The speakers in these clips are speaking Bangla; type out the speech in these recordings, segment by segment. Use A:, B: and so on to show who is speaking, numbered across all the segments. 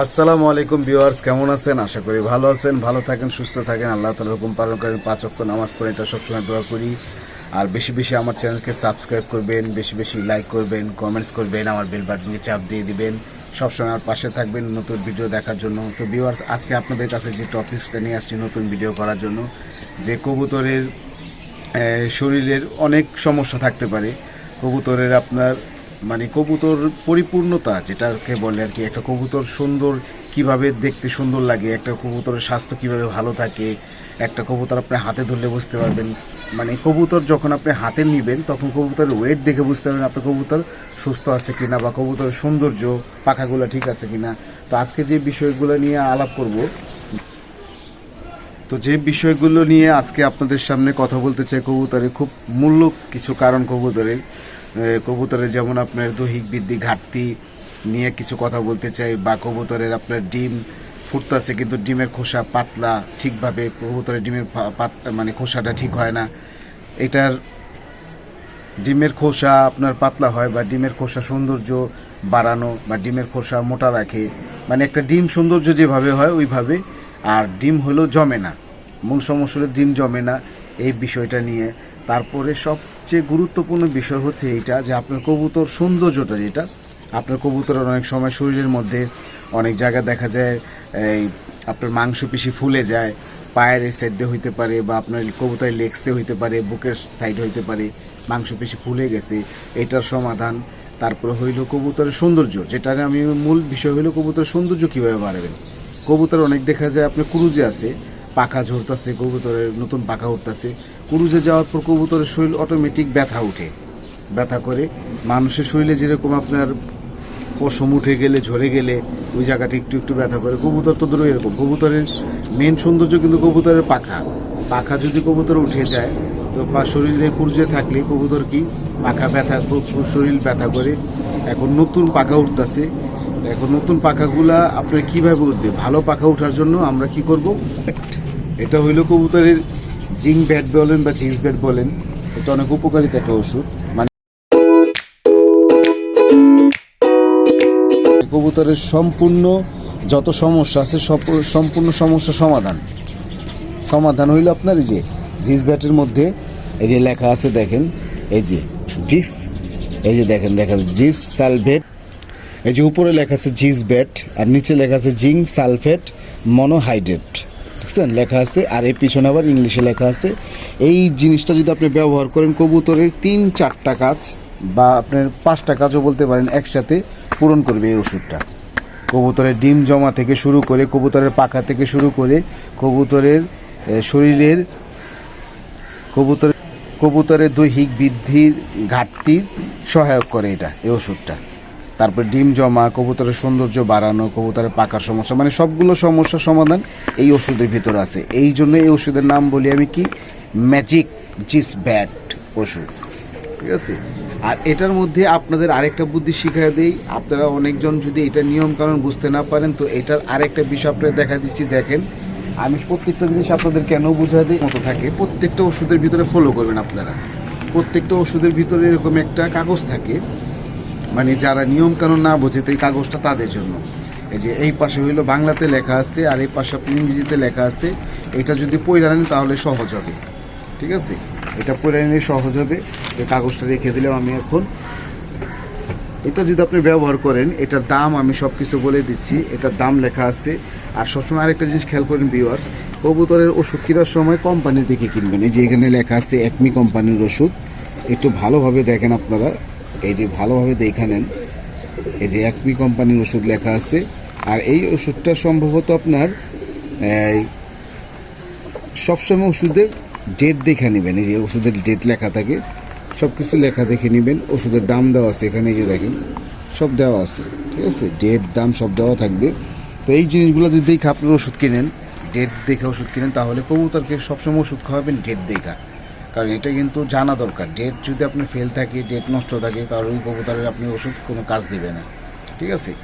A: আসসালামু আলাইকুম ভিউয়ার্স, কেমন আছেন? আশা করি ভালো আছেন, ভালো থাকেন, সুস্থ থাকেন। আল্লাহ তালার হুকুম পালন করেন, পাঁচ নামাজ পড়ে এটা সবসময় দোয়া করি। আর বেশি বেশি আমার চ্যানেলকে সাবস্ক্রাইব করবেন, বেশি বেশি লাইক করবেন কমেন্টস করবেন, আমার বেল বাটনকে চাপ দিয়ে দিবেন। সবসময় আমার পাশে থাকবেন নতুন ভিডিও দেখার জন্য। তো ভিউয়ার্স, আজকে আপনাদের কাছে যে টপিকসটা নিয়ে আসছি নতুন ভিডিও করার জন্য, যে কবুতরের শরীরের অনেক সমস্যা থাকতে পারে। কবুতরের আপনার মানে কবুতর পরিপূর্ণতা, যেটাকে বলে আর কি, একটা কবুতর সুন্দর কীভাবে দেখতে সুন্দর লাগে, একটা কবুতরের স্বাস্থ্য কীভাবে ভালো থাকে, একটা কবুতর আপনি হাতে ধরলে বুঝতে পারবেন। মানে কবুতর যখন আপনি হাতে নিবেন, তখন কবুতরের ওয়েট দেখে বুঝতে পারবেন আপনার কবুতর সুস্থ আছে কিনা বা কবুতরের সৌন্দর্য, পাখাগুলো ঠিক আছে কিনা। তো আজকে যে বিষয়গুলো নিয়ে আলাপ করব, তো যে বিষয়গুলো নিয়ে আজকে আপনাদের সামনে কথা বলতে চাই কবুতরের খুব মূল্য কিছু কারণ কবুতরের। কবুতরের যেমন আপনার দৈহিক বৃদ্ধি, ঘাটতি নিয়ে কিছু কথা বলতে চাই বা কবুতরের আপনার ডিম ফুটতেছে কিন্তু ডিমের খোসা পাতলা, ঠিকভাবে কবুতরের ডিমের পাত মানে খোসাটা ঠিক হয় না। এটার ডিমের খোসা আপনার পাতলা হয় বা ডিমের খোসা সৌন্দর্য বাড়ানো বা ডিমের খোসা মোটা রাখে। মানে একটা ডিম সৌন্দর্য যেভাবে হয় ওইভাবে, আর ডিম হলো জমে না। মূল সমস্যা হলো ডিম জমে না। এই বিষয়টা নিয়ে তারপরে সবচেয়ে গুরুত্বপূর্ণ বিষয় হচ্ছে এইটা যে আপনার কবুতর সৌন্দর্যটা যেটা, আপনার কবুতরের অনেক সময় শরীরের মধ্যে অনেক জায়গা দেখা যায়, এই আপনার মাংসপেশি ফুলে যায়, পায়ের সাইড হইতে পারে বা আপনার কবুতরের লেগসে হইতে পারে, বুকের সাইড হইতে পারে, মাংসপেশি ফুলে গেছে, এটার সমাধান। তারপরে হইল কবুতরের সৌন্দর্য যেটা আমি মূল বিষয় হইল কবুতরের সৌন্দর্য কীভাবে বাড়াবেন। কবুতর অনেক দেখা যায় আপনার কুরুজে আছে, পাখা ঝরতাছে, কবুতরের নতুন পাখা উঠতাছে কুরুজে যাওয়ার পর কবুতরের শরীর অটোমেটিক ব্যথা উঠে। ব্যথা করে। মানুষের শরীরে যেরকম আপনার পশম উঠে গেলে, ঝরে গেলে, ওই জায়গাটা একটু একটু ব্যথা করে। কবুতর তো ধরো এরকম। কবুতরের মেন সৌন্দর্য কিন্তু কবুতরের পাখা। পাখা যদি কবুতর উঠে যায়, তো বা শরীরে কুরজে থাকলে কবুতর কি? পাখা ব্যথা শরীর ব্যথা করে। এখন নতুন পাখা উঠতেছে। এখন নতুন পাখাগুলা আপনার কীভাবে উঠবে? ভালো পাখা ওঠার জন্য আমরা কি করব? এটা হইল কবুতরের জিং ব্যাট বলেন বা চিজ ব্যাট বলেন, এটা অনেক উপকারিতা একটা ওষুধ। মানে কবুতরের সম্পূর্ণ যত সমস্যা আছে সম্পূর্ণ সমস্যা সমাধান। সমাধান হইল আপনার এই যে জিস ব্যাটের মধ্যে এই যে লেখা আছে দেখেন, এই যে জিস এই যে দেখেন দেখেন জিস সালভেট এই যে উপরে লেখা আছে জিস ব্যাট, আর নিচে লেখা আছে জিঙ্ক সালফেট মনোহাইড্রেট। বুঝছেন লেখা আছে, আর এর পিছনে আবার ইংলিশে লেখা আছে। এই জিনিসটা যদি আপনি ব্যবহার করেন, কবুতরের তিন চারটা কাজ বা আপনার পাঁচটা কাজও বলতে পারেন, একসাথে পূরণ করবে এই ওষুধটা। কবুতরের ডিম জমা থেকে শুরু করে, কবুতরের পাখা থেকে শুরু করে, কবুতরের শরীরের, কবুতরের কবুতরের দৈহিক বৃদ্ধির ঘাটতির সহায়ক করে এটা, এই ওষুধটা। তারপর ডিম জমা, কবুতরের সৌন্দর্য বাড়ানো, কবুতরের পাকার সমস্যা মানে সবগুলো সমস্যার সমাধান এই ওষুধের ভিতরে আছে। এই জন্য এই ওষুধের নাম বলি আমি কি? ম্যাজিক জিস ব্যাট ওষুধ। ঠিক আছে? আর এটার মধ্যে আপনাদের আরেকটা বুদ্ধি শিখিয়ে দেই। আপনারা অনেকজন যদি এটা নিয়ম কারণ বুঝতে না পারেন, তো এটার আরেকটা বিষয় আপনাদের দেখা দিচ্ছি, দেখেন। আমি প্রত্যেকটা জিনিস আপনাদের কেন বোঝা দিই? মতো থাকে। প্রত্যেকটা ওষুধের ভিতরে ফলো করবেন আপনারা। প্রত্যেকটা ওষুধের ভিতরে এরকম একটা কাগজ থাকে। মানে যারা নিয়ম কানুন না বোঝে, তো এই কাগজটা তাদের জন্য। এই যে এই পাশে হইল বাংলাতে লেখা আছে, আর এই পাশে আপনি ইংরেজিতে লেখা আছে, এটা যদি পড়ে নেন তাহলে সহজ হবে। ঠিক আছে? এটা পড়ে নিলে সহজ হবে। এই কাগজটা রেখে দিলাম আমি এখন। এটা যদি আপনি ব্যবহার করেন, এটার দাম আমি সব কিছু বলে দিচ্ছি। এটার দাম লেখা আছে। আর সবসময় আরেকটা জিনিস খেয়াল করেন ভিউয়ার্স কবুতরের ওষুধ কেনার সময় কোম্পানির দিকে কিনবেন। এই যে এখানে লেখা আছে একমি কোম্পানির ওষুধ। একটু ভালোভাবে দেখেন আপনারা। এই যে ভালোভাবে দেখে নেন, এই যে একমি কোম্পানির ওষুধ লেখা আছে। আর এই ওষুধটা সম্ভবত আপনার সবসময় ওষুধের ডেট দেখে নেবেন। এই যে ওষুধের ডেট লেখা থাকে সব কিছু লেখা দেখে নেবেন। ওষুধের দাম দেওয়া আছে এখানে যে দেখেন, সব দেওয়া আছে, ঠিক আছে? ডেট দাম সব দেওয়া থাকবে। তো এই জিনিসগুলো যদি দেখে আপনার ওষুধ কিনেন ডেট দেখে ওষুধ কিনেন, তাহলে কবুতরকে সবসময় ওষুধ খাওয়াবেন ডেট দেখা। কারণ এটা কিন্তু জানা দরকার। ডেট যদি আপনার ফেল থাকে ডেট নষ্ট থাকে তাহলে ওই কবুতরের আপনি ওষুধ কোনো কাজ দেবে না। ঠিক আছে?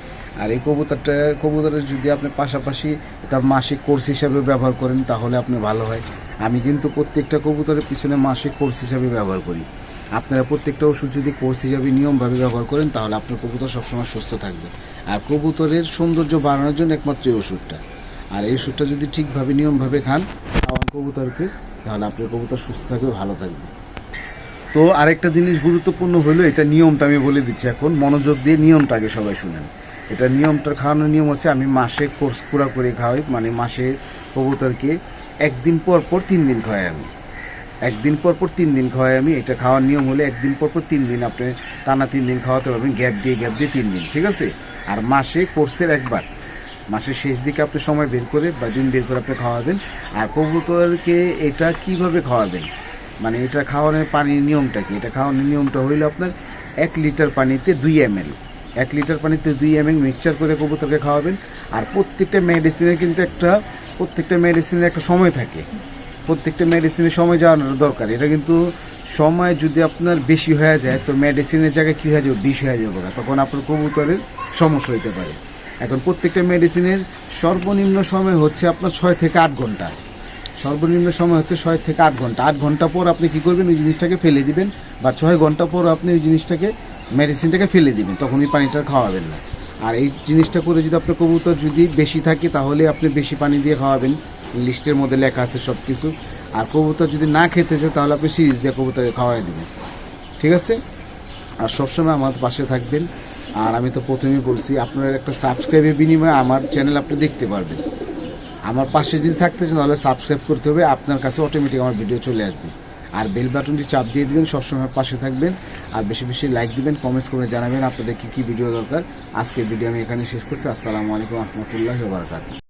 A: আর এই কবুতরটা, কবুতরের যদি আপনি পাশাপাশি এটা মাসিক কোর্স হিসাবে ব্যবহার করেন, তাহলে আপনি ভালো হয়। আমি কিন্তু প্রত্যেকটা কবুতরের পিছনে মাসিক কোর্স হিসাবে ব্যবহার করি। আপনারা প্রত্যেকটা ওষুধ যদি কোর্স হিসাবে নিয়মভাবে ব্যবহার করেন, তাহলে আপনার কবুতর সবসময় সুস্থ থাকবে। আর কবুতরের সৌন্দর্য বাড়ানোর জন্য একমাত্র এই ওষুধটা। আর এই ওষুধটা যদি ঠিকভাবে, নিয়মভাবে খান খাওয়ান কবুতরকে তাহলে আপনার কবুতর সুস্থ থাকবে, ভালো থাকবে। তো আরেকটা জিনিস গুরুত্বপূর্ণ হলো, এটা নিয়মটা আমি বলে দিচ্ছি এখন, মনোযোগ দিয়ে নিয়মটা আগে সবাই শুনেন। এটা নিয়মটার খাওয়ানোর নিয়ম হচ্ছে আমি মাসে কোর্স পুরা করে খাওয়াই মানে মাসে কবুতরকে একদিন পর পর তিন দিন খাওয়াই আমি। একদিন পর পর তিন দিন খাওয়াই আমি, এটা খাওয়ার নিয়ম হলে একদিন পর পর তিন দিন আপনি টানা তিন দিন খাওয়াতে পারবেন, গ্যাপ দিয়ে গ্যাপ দিয়ে তিন দিন, ঠিক আছে? আর মাসে কোর্সের একবার মাসের শেষ দিকে আপনি সময় বের করে বা দিন বের করে আপনি খাওয়াবেন। আর কবুতরকে এটা কীভাবে খাওয়াবেন? মানে এটা খাওয়ানোর পানির নিয়মটা কি? এটা খাওয়ানোর নিয়মটা হইল আপনার এক লিটার পানিতে দুই এম এক লিটার পানিতে দুই এম মিক্সচার করে কবুতরকে খাওয়াবেন। আর প্রত্যেকটা মেডিসিনের কিন্তু একটা, প্রত্যেকটা মেডিসিনের একটা সময় থাকে। প্রত্যেকটা মেডিসিনের সময় যাওয়ানোর দরকার। এটা কিন্তু সময় যদি আপনার বেশি হয়ে যায়, তো মেডিসিনের জায়গায় কী হয়ে যাবে? বিষ হয়ে যাবে তখন আপনার কবুতরের সমস্যা হইতে পারে। এখন প্রত্যেকটা মেডিসিনের সর্বনিম্ন সময় হচ্ছে আপনার ছয় থেকে আট ঘণ্টা। সর্বনিম্ন সময় হচ্ছে ছয় থেকে আট ঘণ্টা। আট ঘণ্টা পর আপনি কি করবেন? ওই জিনিসটাকে ফেলে দিবেন বা ছয় ঘণ্টা পর আপনি ওই জিনিসটাকে মেডিসিনটাকে ফেলে দিবেন। তখন ওই পানিটা খাওয়াবেন না। আর এই জিনিসটা করে যদি আপনার কবুতর যদি বেশি থাকে, তাহলে আপনি বেশি পানি দিয়ে খাওয়াবেন। লিস্টের মধ্যে লেখা আছে সব কিছু আর কবুতর যদি না খেতে চায়, তাহলে আপনি সিরিজ দিয়ে কবুতরকে খাওয়াই দেবেন। ঠিক আছে? আর সবসময় আমার পাশে থাকবেন। আর আমি তো প্রথমেই বলছি, আপনার একটা সাবস্ক্রাইবের বিনিময়ে আমার চ্যানেল আপনি দেখতে পারবেন। আমার পাশে যদি থাকতে চান, তাহলে সাবস্ক্রাইব করতে হবে, আপনার কাছে অটোমেটিক আমার ভিডিও চলে আসবে। আর বেল বাটনটি চাপ দিয়ে দেবেন, সবসময় পাশে থাকবেন, আর বেশি বেশি লাইক দিবেন কমেন্টস করে জানাবেন আপনাদের কী কী ভিডিও দরকার। আজকের ভিডিও আমি এখানে শেষ করছি, আসসালামু আলাইকুম রহমতুল্লাহ বারকাত